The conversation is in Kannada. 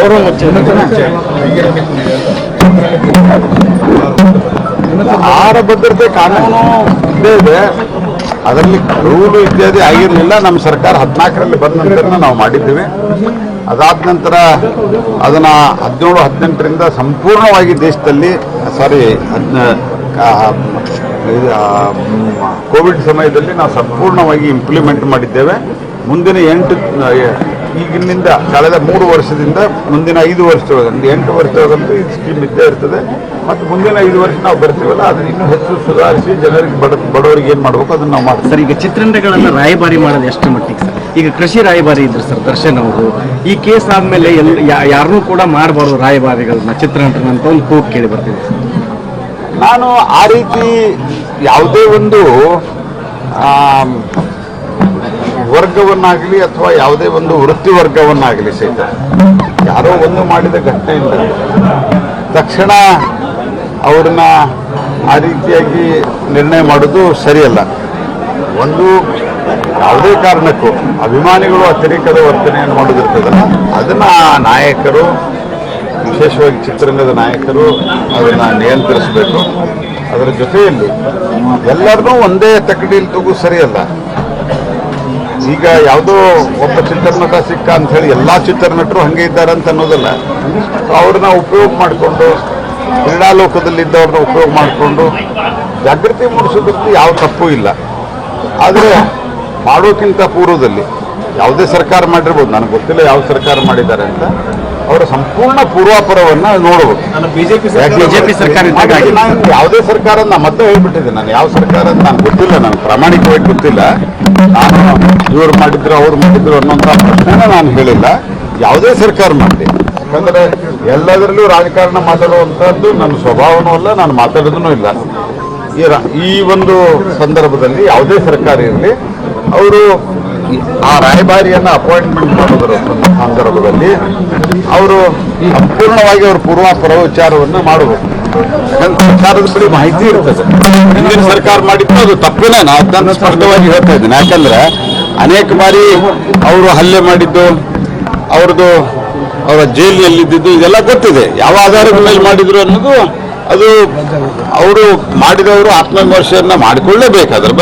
ಅವರು ಆಹಾರ ಭದ್ರತೆ ಕಾನೂನು ಇದ್ದೇ ಇದೆ. ಅದರಲ್ಲಿ ರೂಲು ಇತ್ಯಾದಿ ಆಗಿರಲಿಲ್ಲ. ನಮ್ಮ ಸರ್ಕಾರ ಹದಿನಾಲ್ಕರಲ್ಲಿ ಬಂದ ನಂತರ ನಾವು ಮಾಡಿದ್ದೀವಿ. ಅದಾದ ನಂತರ ಅದನ್ನ ಹದಿನೇಳು, ಹದಿನೆಂಟರಿಂದ ಸಂಪೂರ್ಣವಾಗಿ ದೇಶದಲ್ಲಿ ಸಾರಿ ಕೋವಿಡ್ ಸಮಯದಲ್ಲಿ ನಾವು ಸಂಪೂರ್ಣವಾಗಿ ಇಂಪ್ಲಿಮೆಂಟ್ ಮಾಡಿದ್ದೇವೆ. ಮುಂದಿನ ಎಂಟು ಈಗಿನಿಂದ ಕಳೆದ ಮೂರು ವರ್ಷದಿಂದ ಮುಂದಿನ ಐದು ವರ್ಷದೊಳಗಂದು ಎಂಟು ವರ್ಷದೊಳಗಂತೂ ಈ ಸ್ಕೀಮ್ ಇದ್ದೇ ಇರ್ತದೆ. ಮತ್ತು ಮುಂದಿನ ಐದು ವರ್ಷ ನಾವು ಬರ್ತೀವಲ್ಲ ಅದನ್ನ ಇನ್ನೂ ಹೆಚ್ಚು ಸುಧಾರಿಸಿ ಜನರಿಗೆ ಬಡ ಬಡವರಿಗೆ ಏನು ಮಾಡಬೇಕು ಅದನ್ನು ನಾವು ಮಾಡ್ತೀವಿ. ಸರ್ ಈಗ ಚಿತ್ರಣಗಳನ್ನು ರಾಯಭಾರಿ ಮಾಡೋದು ಎಷ್ಟು ಮಟ್ಟಿಗೆ ಸರ್? ಈಗ ಕೃಷಿ ರಾಯಭಾರಿ ಇದ್ರು ಸರ್ ದರ್ಶನ್ ಅವರು ಈ ಕೇಸ್ ಆದಮೇಲೆ ಎಲ್ಲ ಯಾರನ್ನೂ ಕೂಡ ಮಾಡಬಾರ್ದು ರಾಯಭಾರಿಗಳನ್ನ ಚಿತ್ರನಟನ ಅಂತ ಒಂದು ಕೂಗು ಕೇಳಿ ಬರ್ತೀವಿ ನಾನು ಆ ರೀತಿ ಯಾವುದೇ ಒಂದು ವರ್ಗವನ್ನಾಗಲಿ ಅಥವಾ ಯಾವುದೇ ಒಂದು ವೃತ್ತಿ ವರ್ಗವನ್ನಾಗಲಿ ಸಹಿತ. ಯಾರೋ ಒಂದು ಮಾಡಿದ ಘಟನೆಯಿಂದ ತಕ್ಷಣ ಅವ್ರನ್ನ ಆ ರೀತಿಯಾಗಿ ನಿರ್ಣಯ ಮಾಡೋದು ಸರಿಯಲ್ಲ. ಒಂದು ಯಾವುದೇ ಕಾರಣಕ್ಕೂ ಅಭಿಮಾನಿಗಳು ಅತಿರೇಕದ ವರ್ತನೆಯನ್ನು ಮಾಡೋದಿರ್ತದಲ್ಲ, ಅದನ್ನು ನಾಯಕರು, ವಿಶೇಷವಾಗಿ ಚಿತ್ರರಂಗದ ನಾಯಕರು ಅದನ್ನು ನಿಯಂತ್ರಿಸಬೇಕು. ಅದರ ಜೊತೆಯಲ್ಲಿ ಎಲ್ಲರನ್ನೂ ಒಂದೇ ತಕಡಿಯಲ್ಲಿ ತಗೋ ಸರಿಯಲ್ಲ. ಈಗ ಯಾವುದೋ ಒಬ್ಬ ಚಿತ್ರನಟ ಸಿಕ್ಕ ಅಂತ ಹೇಳಿ ಎಲ್ಲ ಚಿತ್ರನಟರು ಹಂಗೆ ಇದ್ದಾರೆ ಅಂತ ಅನ್ನೋದಲ್ಲ. ಅವ್ರನ್ನ ಉಪಯೋಗ ಮಾಡಿಕೊಂಡು ಕ್ರೀಡಾಲೋಕದಲ್ಲಿ ಇದ್ದವ್ರನ್ನ ಉಪಯೋಗ ಮಾಡಿಕೊಂಡು ಜಾಗೃತಿ ಮೂಡಿಸೋದ್ರಲ್ಲಿ ಯಾವ ತಪ್ಪು ಇಲ್ಲ. ಆದರೆ ಮಾಡೋಕ್ಕಿಂತ ಪೂರ್ವದಲ್ಲಿ ಯಾವುದೇ ಸರ್ಕಾರ ಮಾಡಿರ್ಬೋದು, ನನಗೆ ಗೊತ್ತಿಲ್ಲ ಯಾವ ಸರ್ಕಾರ ಮಾಡಿದ್ದಾರೆ ಅಂತ. ಅವರ ಸಂಪೂರ್ಣ ಪೂರ್ವಾಪರವನ್ನ ನೋಡಬೇಕು ಬಿಜೆಪಿ ಸರ್ಕಾರ ನಾನು ಯಾವುದೇ ಸರ್ಕಾರ ನಾನು ಮತ್ತೆ ಹೇಳ್ಬಿಟ್ಟಿದ್ದೆ ನಾನು. ಯಾವ ಸರ್ಕಾರ ಅಂತ ನಾನು ಗೊತ್ತಿಲ್ಲ ನಾನು ಪ್ರಾಮಾಣಿಕವಾಗಿ ಗೊತ್ತಿಲ್ಲ. ನಾನು ಇವ್ರು ಮಾಡಿದ್ರು ಅವ್ರು ಮಾಡಿದ್ರು ಅನ್ನೋಂಥ ಪ್ರಶ್ನೆನ ನಾನು ಹೇಳಿಲ್ಲ. ಯಾವುದೇ ಸರ್ಕಾರ ಮಾಡಿದೆ ಯಾಕಂದ್ರೆ ಎಲ್ಲದರಲ್ಲೂ ರಾಜಕಾರಣ ಮಾತಾಡುವಂಥದ್ದು ನನ್ನ ಸ್ವಭಾವನೂ ಅಲ್ಲ ನಾನು ಮಾತಾಡೋದೂ ಇಲ್ಲ. ಈ ಒಂದು ಸಂದರ್ಭದಲ್ಲಿ ಯಾವುದೇ ಸರ್ಕಾರ ಇರಲಿ ಅವರು ಆ ರಾಯಭಾರಿಯನ್ನು ಅಪಾಯಿಂಟ್ಮೆಂಟ್ ಮಾಡೋದರ ಅವರು ಸಂಪೂರ್ಣವಾಗಿ ಅವ್ರ ಪೂರ್ವಾಪರ ವಿಚಾರವನ್ನು ಮಾಡಬೇಕು. ಸರ್ಕಾರದ ಬಳಿ ಮಾಹಿತಿ ಇರ್ತದೆ. ಹಿಂದಿನ ಸರ್ಕಾರ ಮಾಡಿದ್ದು ಅದು ತಪ್ಪಿಲ್ಲ ನಾನು ಅದನ್ನ ಸ್ಪಷ್ಟವಾಗಿ ಹೇಳ್ತಾ ಇದ್ದೀನಿ. ಯಾಕಂದ್ರೆ ಅನೇಕ ಬಾರಿ ಅವರು ಹಲ್ಲೆ ಮಾಡಿದ್ದು, ಅವ್ರದ್ದು ಅವರ ಜೈಲಿನಲ್ಲಿದ್ದು ಇದೆಲ್ಲ ಗೊತ್ತಿದೆ. ಯಾವ ಆಧಾರದ ಮೇಲೆ ಮಾಡಿದ್ರು ಅನ್ನೋದು ಅದು ಅವರು ಮಾಡಿದವರು ಆತ್ಮವಿಮರ್ಶೆಯನ್ನ ಮಾಡಿಕೊಳ್ಳೇಬೇಕು. ಅದ್ರ